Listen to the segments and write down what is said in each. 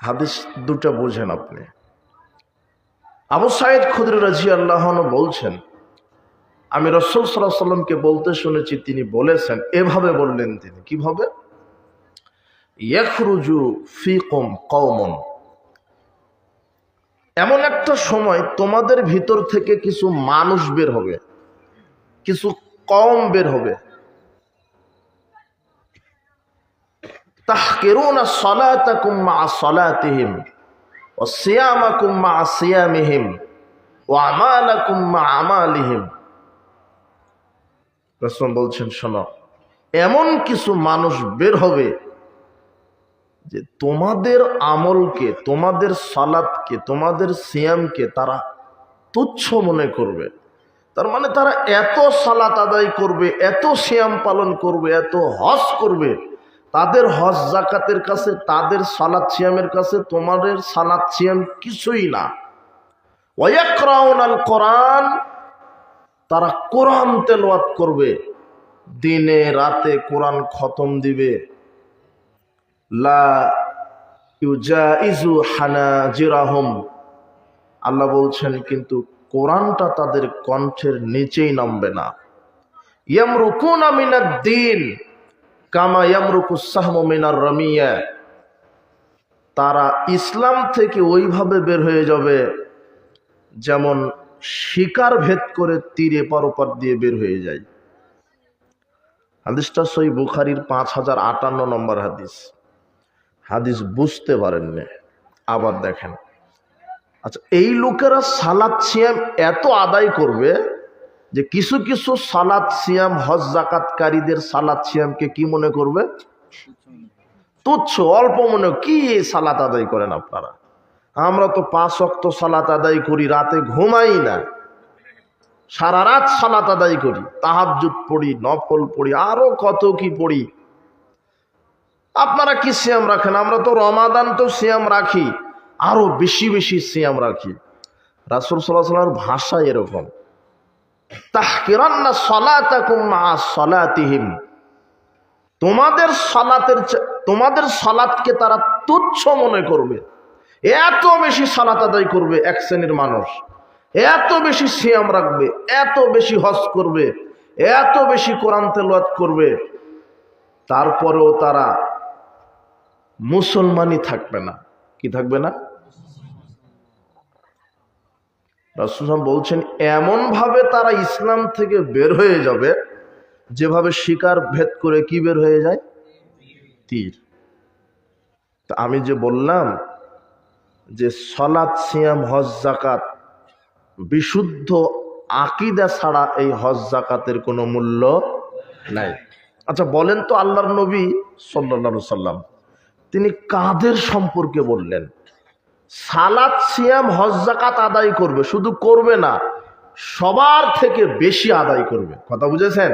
হাদিস দুটা বোঝেন আপনি। আবু সাইদ খুদর রাজি আল্লাহন বলছেন, আমি রসুল সাল্লাহ সাল্লামকে বলতে শুনেছি, তিনি বলেছেন, এভাবে বললেন তিনি। কীভাবে? ইয়াখরুজু ফিকুম কওমন। এমন একটা সময় তোমাদের ভিতর থেকে কিছু মানুষ বের হবে, কিছু কম বের হবে। সালাতিহিম আমালিহিম। রাসূল বলছেন, শোনো, এমন কিছু মানুষ বের হবে যে তোমাদের আমলকে, তোমাদের সালাদকে তোমাদের সিয়ামকে তারা তুচ্ছ মনে করবে। তার মানে তারা এত সালাত আদায় করবে, এত সিয়াম পালন করবে, এত হজ করবে তাদের হজ জাকাতের কাছে, তাদের সালাত সিয়ামের কাছে, তোমাদের সালাত সিয়াম কিছুই না। কোরআন, তারা কোরআন তেলাওয়াত করবে। দিনে রাতে কোরআন খতম দিবে। লা ইউজাইজু হানাজিরাহুম। আল্লাহ বলছেন, কিন্তু কোরআনটা তাদের কণ্ঠের নিচেই নামবে না। ইয়ামরুকুনা মিনাদ দিন কামা রামিয়া। তারা ইসলাম থেকে ওইভাবে বের হয়ে যাবে যেমন শিকার ভেদ করে তীরে পারোপার দিয়ে বের হয়ে যায়। হাদিসটা সই বুখারির পাঁচ হাজার আটান্ন নম্বর হাদিস। হাদিস বুঝতে পারেননি, আবার দেখেন। আচ্ছা এই লোকেরা সালাদ সিয়াম এত আদায় করবে যে কিছু কিছু সালাদ সিয়াম, হজ জাকাতকারীদের সালাদ সিয়ামকে কি মনে করবে? তুচ্ছ, অল্প মনে, কি সালাত আদায় করেন আপনারা? আমরা তো পাঁচ অক্ত সালাত আদায় করি, রাতে ঘুমাই না। সারা রাত সালাত আদায় করি তাহাজুদ পড়ি, নফল পড়ি, আরও কত কি পড়ি। আপনারা কি সিয়াম রাখেন? আমরা তো রমাদান তো সিয়াম রাখি, আরও বেশি বেশি সিয়াম রাখি। রাসুল সাল্লাহামের ভাষা এরকম। তোমাদের সলাতের তোমাদের সলাতকে তারা তুচ্ছ মনে করবে। এত বেশি সালাত আদায় করবে এক শ্রেণির মানুষ। এত বেশি সিয়াম রাখবে, এত বেশি হজ করবে, এত বেশি কোরআন তেলাওয়াত করবে। তারপরেও তারা মুসলমানই থাকবে না। কি থাকবে না? রাসুলাম বলছেন এমন ভাবে তারা ইসলাম থেকে বের হয়ে যাবে, যেভাবে শিকার ভেদ করে কি বের হয়ে যায়? তীর। তা আমি যে বললাম যে সলাৎ, সিয়াম, হজ জাকাত বিশুদ্ধ আকিদা ছাড়া এই হজ জাকাতের কোনো মূল্য নাই। আচ্ছা বলেন তো আল্লাহর নবী সাল্লা সাল্লাম তিনি কাদের সম্পর্কে বললেন? সালাত, সিয়াম, হজ জাকাত আদায় করবে, শুধু করবে না, সবার থেকে বেশি আদায় করবে। কথা বুঝেছেন?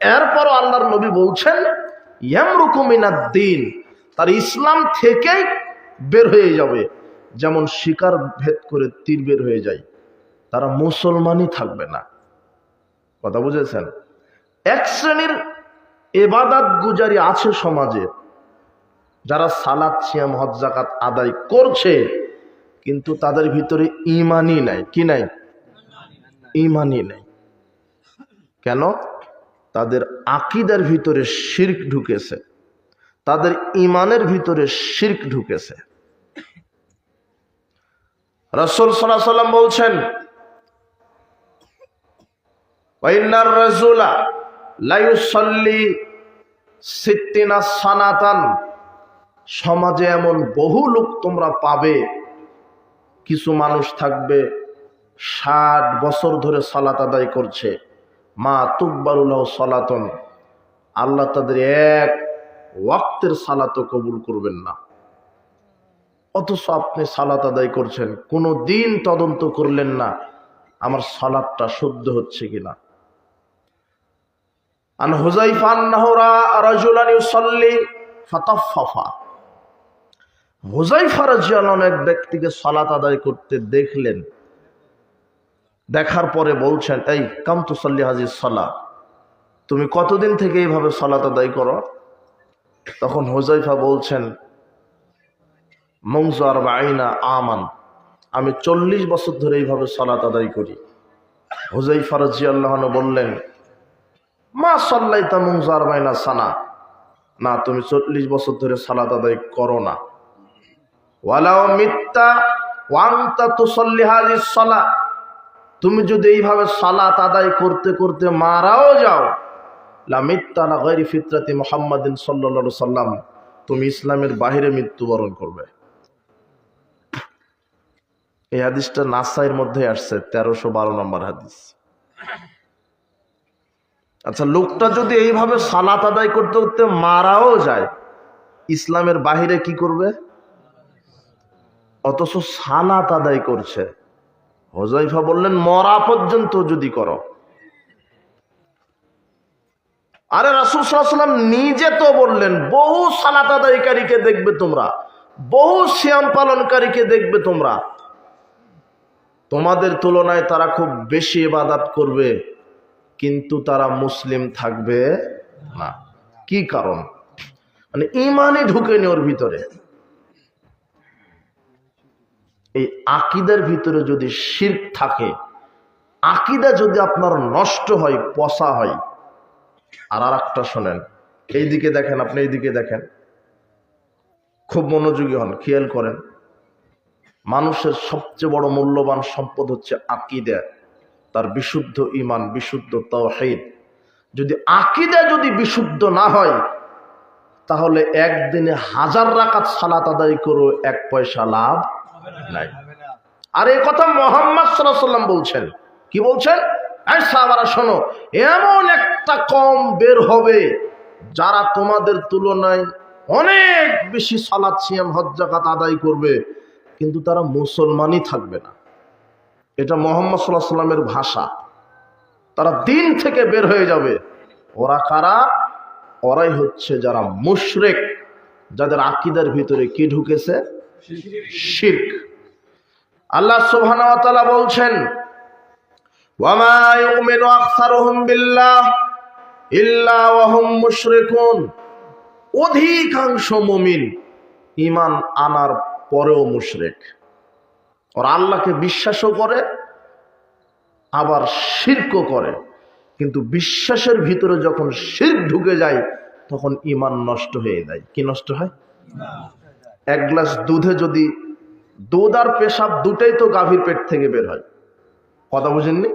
এরপরও আল্লাহর নবী বলছেন দিন, তার ইসলাম থেকেই বের হয়ে যাবে। যেমন শিকার ভেদ করে তীর বের হয়ে যায়, তারা মুসলমানই থাকবে না। কথা বুঝেছেন? এক শ্রেণির এবাদাত গুজারি আছে সমাজে যারা সালাত, সিয়াম, হজ জাকাত আদায় করছে, কিন্তু তাদের ভিতরে ইমানই নাই। কি নাই? ইমানই নাই। কেন? তাদের আকিদার ভিতরে শির্ক ঢুকেছে। তাদের ইমানের ভিতরে শির্ক ঢুকেছে। রসুল সাল্লাহ সাল্লাম বলছেন রাসূলা লা ইউসাল্লি সিত্তিনা সানাতান সমাজে এমন বহু লোক তোমরা পাবে। কিছু মানুষ থাকবে, ষাট বছর ধরে সালাত আদায় করছে। মা তুকবারুল্লাহ সালাতন। আল্লাহ তাদের এক ওয়াক্তের সালাতও কবুল করবেন না। অথচ আপনি সালাত আদায় করছেন, কোনো দিন তদন্ত করলেন না, আমার সালাদটা শুদ্ধ হচ্ছে কিনা। আন হুজাইফান নাহরা রাজুলান সল্লি ফাতাফফা হুজাইফা রাজিয়াল্লাহু এক ব্যক্তিকে সালাত আদায় করতে দেখলেন। দেখার পরে বলছেন, এই, কাম তুসাল্লি হাজির সালা। তুমি কতদিন থেকে এইভাবে সালাত আদায় করো? তখন হুজাইফা বলছেন মংজার বাইনা আমান। আমি চল্লিশ বছর ধরে এইভাবে সালাত আদায় করি। হুজাই ফারজি বললেন, মা সাল্লাই তা মংজার বাইনা সানা। না, তুমি চল্লিশ বছর ধরে সালাত আদায় করো না। ওয়ালাও মিথ্যা ওয়াংতা তুসল্লি হাজির সলা। তুমি যদি এইভাবে সালাত আদায় করতে করতে মারাও যাও, লা মিথ্যা না গৈরি ফিতরাতি মোহাম্মদিন সাল্লা সাল্লাম তুমি ইসলামের বাহিরে মৃত্যুবরণ করবে। এই হাদিসটা নাসাইয়ের মধ্যে আসছে, তেরোশো বারো নম্বর হাদিস। আচ্ছা লোকটা যদি এইভাবে সালাত আদায় করতে করতে মারাও যায়, ইসলামের বাহিরে কি করবে? অথচ সালাত আদায় করছে। হোজাইফা বললেন, মরা পর্যন্ত যদি করো। আরে রাসুল সাল্লাম নিজে তো বললেন, বহু সালাত আদায়কারীকে দেখবে তোমরা, বহু শ্যাম পালনকারীকে দেখবে তোমরা। তোমাদের তুলনায় তারা খুব বেশি ইবাদাত করবে, কিন্তু তারা মুসলিম থাকবে না। কি কারণ? মানে ইমানই ঢুকেনি ওর ভিতরে। এই আকিদের ভিতরে যদি শির্ক থাকে, আকিদা যদি আপনার নষ্ট হয়, পচা হয়, আর আর একটা শোনেন, এইদিকে দেখেন, আপনি এইদিকে দেখেন, খুব মনোযোগী হন, খেয়াল করেন, মানুষের সবচেয়ে বড় মূল্যবান সম্পদ হচ্ছে আকিদা, তার বিশুদ্ধ ইমান বিশুদ্ধ তহিদ যদি আকিদা যদি বিশুদ্ধ না হয়, তাহলে একদিনে হাজার রাকাত সালাত আদায় করো এক পয়সা লাভ নাই। আর এই কথা মোহাম্মদ সাল্লাম বলছেন। কি বলছেন? শোনো, এমন একটা কম বের হবে যারা তোমাদের তুলনায় অনেক বেশি সালাদ সিয়াম হজ্জাকাত আদায় করবে, কিন্তু তারা মুসলমানই থাকবে না। এটা মোহাম্মদ সাল্লাহ সাল্লামের ভাষা। তারা দিন থেকে বের হয়ে যাবে। ওরা কারা? ওরাই হচ্ছে যারা মুশরেক, যাদের আকিদার ভিতরে কি ঢুকেছে? শির্ক। আল্লাহ সুবহানাহু ওয়া তাআলা বলছেন, ওয়ামা ইউমিনু আকসারুহুম বিল্লাহ ইল্লা ওয়া হুম মুশরিকুন। অধিকাংশ মুমিন ঈমান আনার পরেও মুশরিক। ওরা আল্লাহকে বিশ্বাসও করে, আবার শিরকও করে। কিন্তু বিশ্বাসের ভিতরে যখন শির ঢুকে যায়, তখন ঈমান নষ্ট হয়ে যায়। কি নষ্ট হয়? এক গ্লাস দুধে যদি দুধ আর পেশাব দুটাই তো গাভীর পেট থেকে বের হয়। কথা বুঝেননি?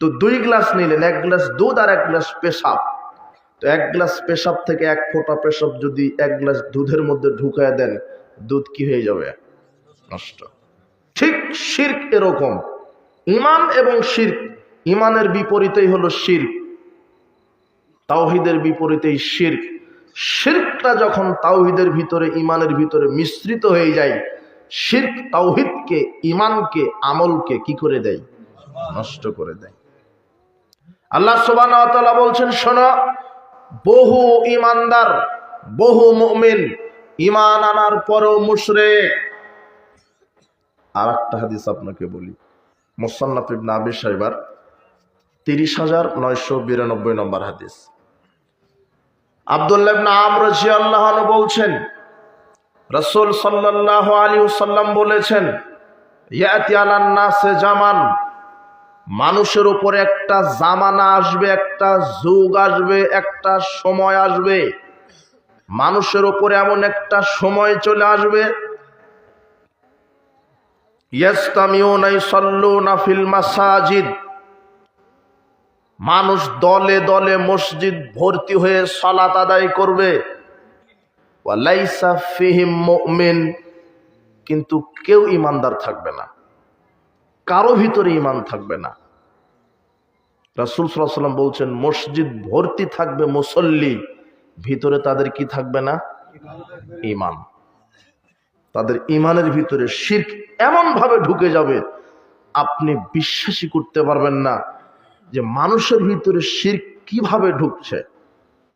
তো দুই গ্লাস নিলেন, এক গ্লাস দুধ আর এক গ্লাস পেশাব। তো এক গ্লাস পেশাব থেকে এক ফোঁটা পেশাব যদি এক গ্লাস দুধের মধ্যে ঢুকায় দেন, দুধ কি হয়ে যাবে? নষ্ট। ঠিক শির্ক এরকম। ইমান এবং শির্ক ইমানের বিপরীতেই হলো শির্ক। তাওহিদের বিপরীতেই শির্ক। শির্কটা যখন তাওহিদের ভিতরে ইমানের ভিতরে মিশ্রিত হয়ে যায়, শির্ক তাওহিদকে ইমানকে আমলকে কি করে দেয়? নষ্ট করে দেয়। আল্লাহ সুবান বলছেন, শোনো, বহু ইমানদার বহু মুমিন ইমান আনার পরেও মুশরে আর একটা হাদিস আপনাকে বলি। মোসান্নাফ ইবনা আবি সাইবার তিরিশ হাজার নয়শো বিরানব্বই নম্বর হাদিস। আবদুল্লাহ ইবনা আমর আল্লাহ বলছেন, রসুল সাল্লাহ আলী সাল্লাম বলেছেন, ইয়াতি আলান্নাসে জামান, মানুষের উপরে একটা জামানা আসবে, একটা যুগ আসবে, একটা সময় আসবে। মানুষের উপরে এমন একটা সময় চলে আসবে মাসাজিদ মানুষ দলে দলে মসজিদ ভর্তি হয়ে সলাত আদায় করবে। কিন্তু কেউ ইমানদার থাকবে না। কারও ভিতরে ইমান থাকবে না। রাসুল সাল্লাম বলছেন, মসজিদ ভর্তি থাকবে মুসল্লি, ভিতরে তাদের কি থাকবে না? ইমান। তাদের ইমানের ভিতরে শির্ক এমন ভাবে ঢুকে যাবে, আপনি বিশ্বাসই করতে পারবেন না। যে মানুষের ভিতরে শির কীভাবে ঢুকছে?